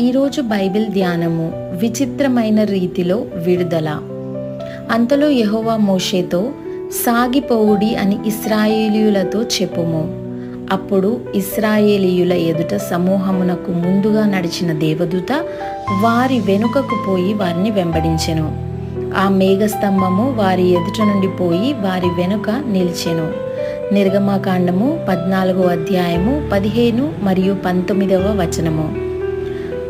ఈరోజు బైబిల్ ధ్యానము విచిత్రమైన రీతిలో విడుదల. అంతలో యహోవా మోషేతో సాగిపోవుడి అని ఇస్రాయేలీయులతో చెప్పుము. అప్పుడు ఇస్రాయేలీయుల ఎదుట సమూహమునకు ముందుగా నడిచిన దేవదూత వారి వెనుకకు పోయి వారిని వెంబడించెను. ఆ మేఘస్తంభము వారి ఎదుట నుండి పోయి వారి వెనుక నిలిచెను. నిర్గమాకాండము పద్నాలుగో అధ్యాయము పదిహేను మరియు పంతొమ్మిదవ వచనము.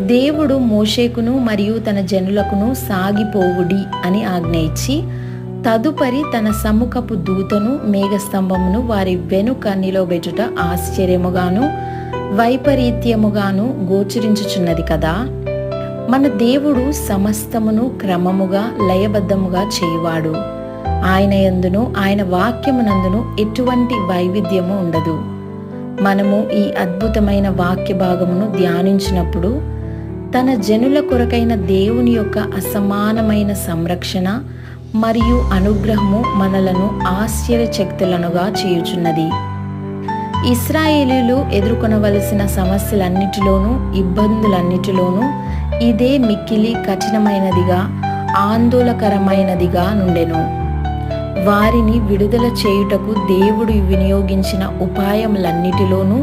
దేవుడు మోషేకును మరియు తన జనులకును సాగిపోవుడి అని ఆజ్ఞ ఇచ్చి తదుపరి తన సముఖపు దూతను మేఘస్తంభమును వారి వెనుక నిలవబెట్టుట ఆశ్చర్యముగాను వైపరీత్యముగాను గోచరించుచున్నది కదా. మన దేవుడు సమస్తమును క్రమముగా లయబద్ధముగా చేయువాడు. ఆయన యందును ఆయన వాక్యమునందును ఎటువంటి వైవిధ్యము ఉండదు. మనము ఈ అద్భుతమైన వాక్య భాగమును ధ్యానించినప్పుడు తన జనుల కొరకైన దేవుని యొక్క అసమానమైన సంరక్షణ మరియు అనుగ్రహము మనలను ఆశ్చర్యచక్తులనుగా చేయుచున్నది. ఇస్రాయేలీలు ఎదుర్కొనవలసిన సమస్యలన్నిటిలోనూ ఇబ్బందులన్నిటిలోనూ ఇదే మిక్కిలి కఠినమైనదిగా ఆందోళకరమైనదిగా నుండెను. వారిని విడుదల చేయుటకు దేవుడు వినియోగించిన ఉపాయములన్నిటిలోనూ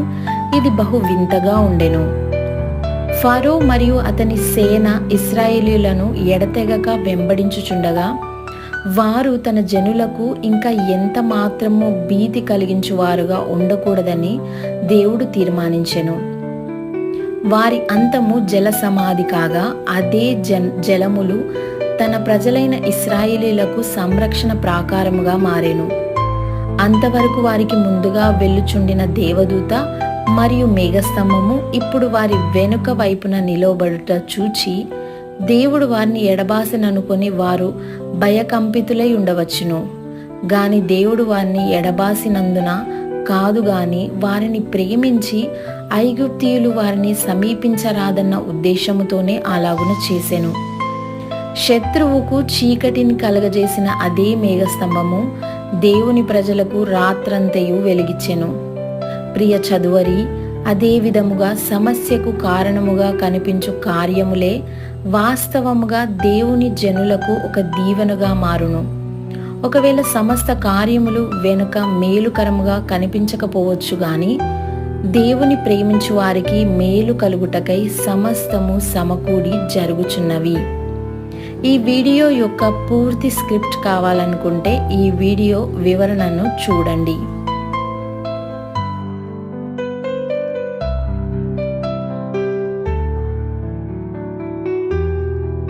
ఇది బహు వింతగా ఉండెను. ఫరో మరియు అతని సేన ఇస్రాయేలీలను ఎడతెగక వెంబడించుచుండగా వారు తన జనులకు ఇంకా ఎంత మాత్రము భీతి కలిగించువారుగా ఉండకూడదని దేవుడు తీర్మానించెను. వారి అంతము జల సమాధి కాగా అదే జన్ జలములు తన ప్రజలైన ఇస్రాయేలీలకు సంరక్షణ ప్రాకారముగా మారెను. అంతవరకు వారికి ముందుగా వెళ్ళుచుండిన దేవదూత మరియు మేఘస్తంభము ఇప్పుడు వారి వెనుక వైపున నిలవబడుట చూచి దేవుడు వారిని ఎడబాసిననుకొని వారు భయకంపితులై ఉండవచ్చును. గాని దేవుడు వారిని ఎడబాసినందున కాదు గాని వారిని ప్రేమించి ఐగుప్తియులు వారిని సమీపించరాదన్న ఉద్దేశముతోనే అలాగున చేసెను. శత్రువుకు చీకటిని కలగజేసిన అదే మేఘస్తంభము దేవుని ప్రజలకు రాత్రంతయు వెలిగించెను ప్రియ చదువరి అదే విధముగా సమస్యకు కారణముగా కనిపించు కార్యములే వాస్తవముగా దేవుని జనులకు ఒక దీవెనగా మారును. ఒకవేళ సమస్త కార్యములు వెనుక మేలుకరముగా కనిపించకపోవచ్చు గాని దేవుని ప్రేమించు వారికి మేలు కలుగుటకై సమస్తము సమకూడి జరుగుచున్నవి. ఈ వీడియో యొక్క పూర్తి స్క్రిప్ట్ కావాలనుకుంటే ఈ వీడియో వివరణను చూడండి.